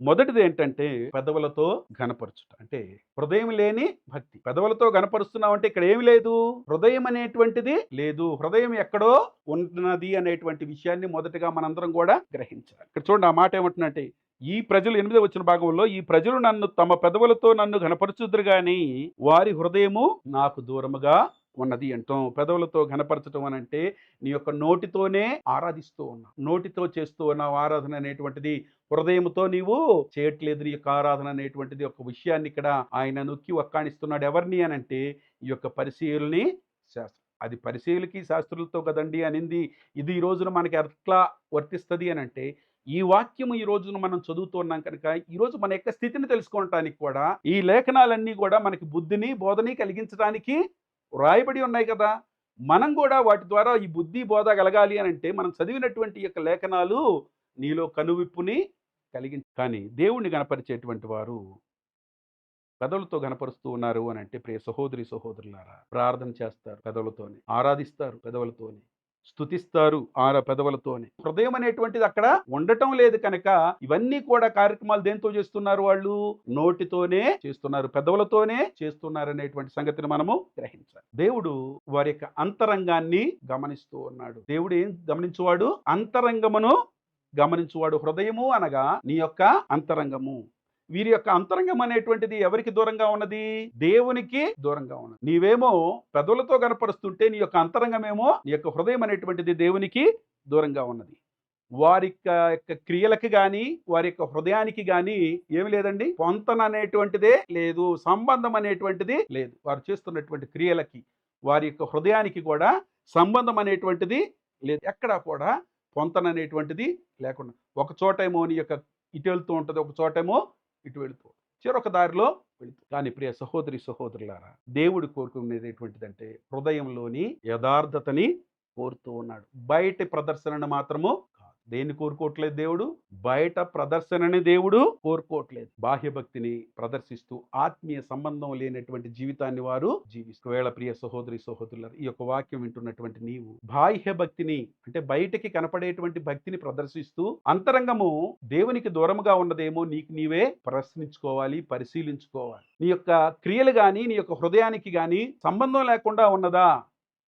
మొదటిది ఏంటంటే పెదవులతో ఘనపరచుట. అంటే హృదయం లేని భక్తి. పెదవులతో ఘనపరుస్తున్నావు అంటే ఇక్కడ ఏమి లేదు? హృదయం అనేటువంటిది లేదు. హృదయం ఎక్కడో ఉన్నది అనేటువంటి విషయాన్ని మొదటగా మనందరం కూడా గ్రహించాలి. ఇక్కడ చూడండి ఆ మాట ఏమంటున్నట్టే ఈ ప్రజలు ఎనిమిది వచ్చిన భాగంలో ఈ ప్రజలు నన్ను తమ పెదవులతో నన్ను ఘనపరచుదురు గాని వారి హృదయము నాకు దూరముగా ఉన్నది అంటాం పెదవులతో ఘనపరచడం అని అంటే నీ యొక్క నోటితోనే ఆరాధిస్తూ ఉన్నావు. నోటితో చేస్తూ ఉన్నావు ఆరాధన అనేటువంటిది హృదయంతో నీవు చేయట్లేదు. నీ యొక్క ఆరాధన అనేటువంటిది ఒక విషయాన్ని ఇక్కడ ఆయన నొక్కి ఒక్కాణిస్తున్నాడు. ఎవరిని అని అంటే ఈ యొక్క పరిశీలని శాస్త్రం. అది పరిశీలకి శాస్త్రులతో కదండి అనింది. ఇది ఈ రోజున మనకి ఎట్లా వర్తిస్తుంది అని అంటే ఈ వాక్యము ఈ రోజున మనం చదువుతున్నాం కనుక ఈ రోజు మన యొక్క స్థితిని తెలుసుకోవటానికి కూడా ఈ లేఖనాలన్నీ కూడా మనకి బుద్ధిని బోధని కలిగించడానికి రాయబడి ఉన్నాయి కదా. మనం కూడా వాటి ద్వారా ఈ బుద్ధి బోధ కలగాలి అని అంటే మనం చదివినటువంటి యొక్క లేఖనాలు నీలో కనువిప్పుని కలిగి కానీ దేవుణ్ణి గనపరిచేటువంటి వారు పెదవులతో గనపరుస్తూ ఉన్నారు అని అంటే ప్రియ సహోదరి సహోదరులారా ప్రార్థన చేస్తారు పెదవులతోని ఆరాధిస్తారు పెదవులతోని. స్తుతిస్తారు ఆర పెదవులతోని. హృదయం అనేటువంటిది అక్కడ ఉండటం లేదు కనుక ఇవన్నీ కూడా కార్యక్రమాలు దేంతో చేస్తున్నారు వాళ్ళు? నోటితోనే చేస్తున్నారు పెదవులతోనే చేస్తున్నారు అనేటువంటి సంగతిని మనము గ్రహించాలి. దేవుడు వారి యొక్క అంతరంగాన్ని గమనిస్తూ ఉన్నాడు. దేవుడు ఏం గమనించువాడు? అంతరంగమును గమనించువాడు. హృదయము అనగా నీ యొక్క అంతరంగము. వీరి యొక్క అంతరంగం అనేటువంటిది ఎవరికి దూరంగా ఉన్నది? దేవునికి దూరంగా ఉన్నది. నీవేమో పెదవులతో కనపరుస్తుంటే నీ యొక్క అంతరంగమేమో నీ యొక్క హృదయం అనేటువంటిది దేవునికి దూరంగా ఉన్నది. వారి యొక్క యొక్క క్రియలకి కానీ వారి యొక్క హృదయానికి కానీ ఏమి లేదండి? పొంతన అనేటువంటిదే లేదు సంబంధం అనేటువంటిది లేదు. వారు చేస్తున్నటువంటి క్రియలకి వారి యొక్క హృదయానికి కూడా సంబంధం అనేటువంటిది లేదు. ఎక్కడా కూడా పొంతన అనేటువంటిది లేకుండా. ఒక చోటేమో నీ యొక్క ఇటు వెళ్తూ ఉంటుంది ఒక చోటేమో ఇటు వెళుతూ చెరొక దారిలో వెళుతూ. కానీ ప్రియ సహోదరి సహోదరులారా దేవుడు కోరుకునేటటువంటిదంటే హృదయంలోని యథార్థతని కోరుతూ ఉన్నాడు. బయట ప్రదర్శనను మాత్రము దేన్ని కోరుకోవట్లేదు దేవుడు? బయట ప్రదర్శనని దేవుడు కోరుకోవట్లేదు. బాహ్య భక్తిని ప్రదర్శిస్తూ ఆత్మీయ సంబంధం లేనటువంటి జీవితాన్ని వారు జీవిస్తూ. వేళ ప్రియ సహోదరి సహోదరుల ఈ యొక్క వాక్యం వింటున్నటువంటి నీవు బాహ్య భక్తిని అంటే బయటకి కనపడేటువంటి భక్తిని ప్రదర్శిస్తూ అంతరంగము దేవునికి దూరముగా ఉన్నదేమో నీకు నీవే ప్రశ్నించుకోవాలి పరిశీలించుకోవాలి. నీ యొక్క క్రియలు కానీ నీ యొక్క హృదయానికి కానీ సంబంధం లేకుండా ఉన్నదా?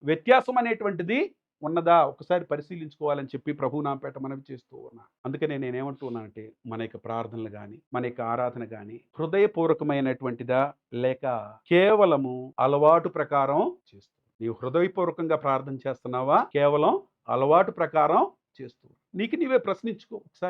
వ్యత్యాసం అనేటువంటిది ఉన్నదా ఒకసారి పరిశీలించుకోవాలని చెప్పి ప్రభు నాంపేట మనవి చేస్తూ ఉన్నా. అందుకనే నేనేమంటున్నానంటే మన యొక్క ప్రార్థనలు కానీ మన యొక్క ఆరాధన కానీ హృదయపూర్వకమైనటువంటిదా లేక కేవలము అలవాటు ప్రకారం చేస్తూ నీవు హృదయపూర్వకంగా ప్రార్థన చేస్తున్నావా? కేవలం అలవాటు ప్రకారం చేస్తూ నీకు నీవే ప్రశ్నించుకో ఒకసారి.